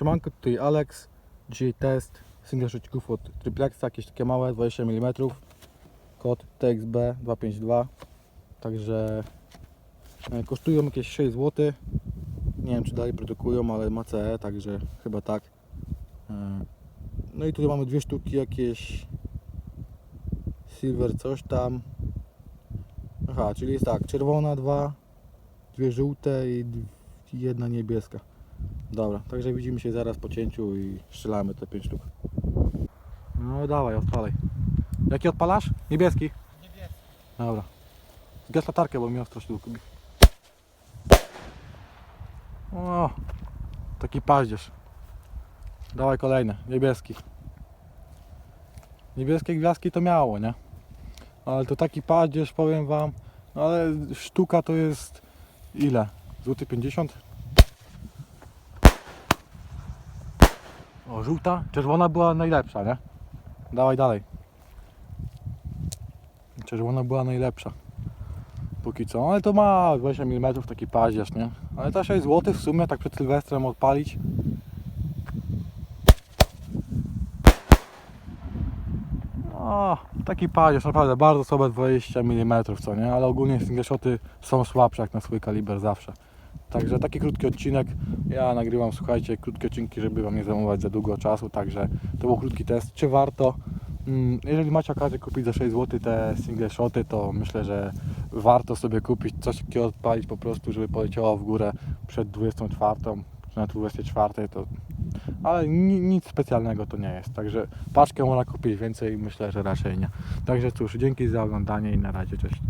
Siemanko, tutaj Alex. Dzisiaj test single shotcików od Triplexa, jakieś takie małe, 20 mm. Kod TXB 252. Także e, kosztują jakieś 6 zł. Nie wiem czy dalej produkują, ale ma CE, także chyba tak. E, No i tutaj mamy dwie sztuki jakieś silver coś tam. Aha, czyli jest tak, czerwona dwa, dwie żółte i jedna niebieska. Dobra, także widzimy się zaraz po cięciu i strzelamy te 5 sztuk. No dawaj, odpalaj. Jaki odpalasz? Niebieski? Niebieski. Dobra. Zgasz latarkę, bo mi ostro się gubi. O, taki paździerz. Dawaj kolejny, niebieski. Niebieskie gwiazdki to miało, nie? Ale to taki paździerz, powiem wam. No ale sztuka to jest ile? Złoty 50? O, żółta, czerwona była najlepsza, nie? Dawaj dalej. Czerwona była najlepsza. Póki co, ale to ma 20 mm taki paździerz, nie? Ale ta 6 zł w sumie tak przed Sylwestrem odpalić. Taki paździerz, naprawdę bardzo słabe 20 mm, co nie? Ale ogólnie single shoty są słabsze jak na swój kaliber zawsze. Także taki krótki odcinek. Ja nagrywam, słuchajcie, krótkie odcinki, żeby Wam nie zajmować za długo czasu, także to był krótki test. Czy warto? Mm, Jeżeli macie okazję kupić za 6 zł te single shoty, to myślę, że warto sobie kupić coś takiego odpalić po prostu, żeby poleciało w górę przed 24, czy na 24, to ale ni- nic specjalnego to nie jest. Także paczkę można kupić więcej, myślę, że raczej nie. Także cóż, dzięki za oglądanie i na razie, cześć.